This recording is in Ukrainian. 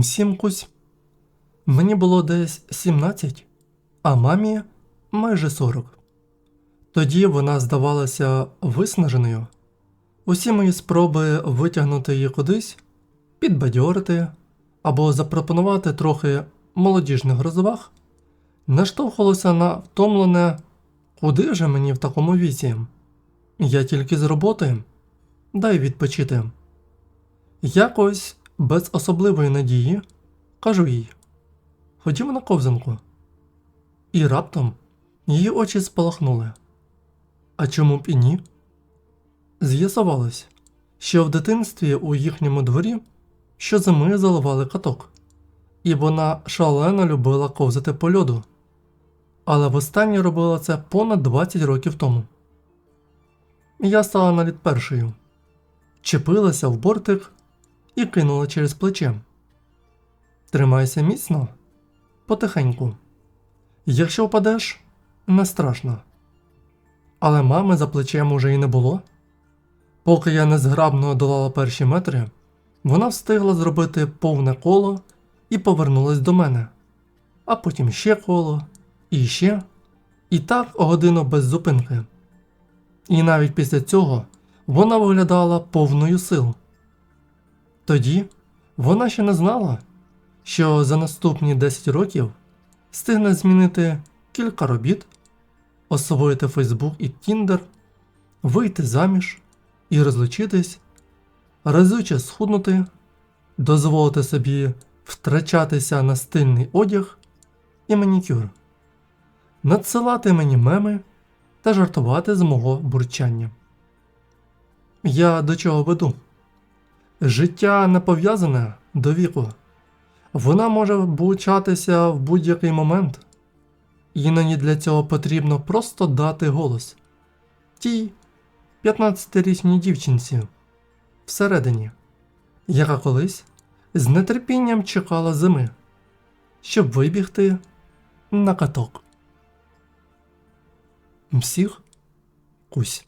Всім кусь. Мені було десь 17, а мамі майже 40. Тоді вона здавалася виснаженою. Усі мої спроби витягнути її кудись, підбадьорити або запропонувати трохи молодіжних розваг, наштовхувалося на втомлене, куди же мені в такому віці? Я тільки з роботи, дай відпочити. Якось без особливої надії кажу їй: Ходімо на ковзанку. І раптом її очі спалахнули. А чому б і ні? З'ясувалось, що в дитинстві у їхньому дворі щозими заливали каток, і вона шалено любила ковзати по льоду. Але востаннє робила це понад 20 років тому. Я стала на лід першою, чепилася в бортик і кинула через плече. Тримайся міцно, потихеньку. Якщо впадеш, не страшно. Але мами за плечем уже й не було. Поки я незграбно долала перші метри, вона встигла зробити повне коло і повернулась до мене, а потім ще коло, і ще, і так годину без зупинки. І навіть після цього вона виглядала повною сил. Тоді вона ще не знала, що за наступні 10 років встигне змінити кілька робіт, освоїти Фейсбук і Тіндер, вийти заміж і розлучитись, разюче схуднути, дозволити собі втрачатися на стильний одяг і манікюр, надсилати мені меми та жартувати з мого бурчання. Я до чого веду? Життя не пов'язане до віку. Вона може влучатися в будь-який момент. Іноді для цього потрібно просто дати голос тій 15-річній дівчинці всередині, яка колись з нетерпінням чекала зими, щоб вибігти на каток. Всіх кусь.